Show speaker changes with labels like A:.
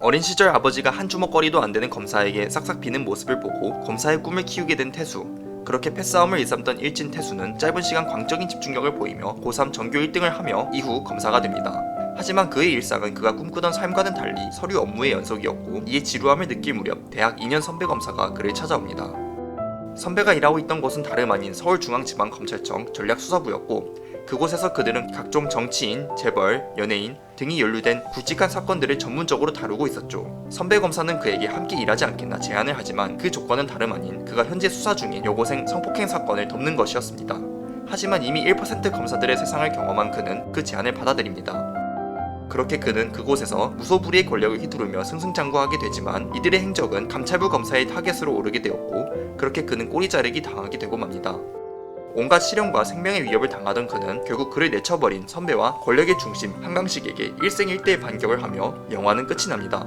A: 어린 시절 아버지가 한 주먹거리도 안 되는 검사에게 싹싹 비는 모습을 보고 검사의 꿈을 키우게 된 태수. 그렇게 패싸움을 일삼던 일진 태수는 짧은 시간 광적인 집중력을 보이며 고3 전교 1등을 하며 이후 검사가 됩니다. 하지만 그의 일상은 그가 꿈꾸던 삶과는 달리 서류 업무의 연속이었고 이에 지루함을 느낄 무렵 대학 2년 선배 검사가 그를 찾아옵니다. 선배가 일하고 있던 곳은 다름 아닌 서울중앙지방검찰청 전략수사부였고 그곳에서 그들은 각종 정치인, 재벌, 연예인 등이 연루된 굵직한 사건들을 전문적으로 다루고 있었죠. 선배 검사는 그에게 함께 일하지 않겠나 제안을 하지만 그 조건은 다름 아닌 그가 현재 수사 중인 여고생 성폭행 사건을 덮는 것이었습니다. 하지만 이미 1% 검사들의 세상을 경험한 그는 그 제안을 받아들입니다. 그렇게 그는 그곳에서 무소불위의 권력을 휘두르며 승승장구하게 되지만 이들의 행적은 감찰부 검사의 타겟으로 오르게 되었고 그렇게 그는 꼬리 자르기 당하게 되고 맙니다. 온갖 실형과 생명의 위협을 당하던 그는 결국 그를 내쳐버린 선배와 권력의 중심 한강식에게 일생일대의 반격을 하며 영화는 끝이 납니다.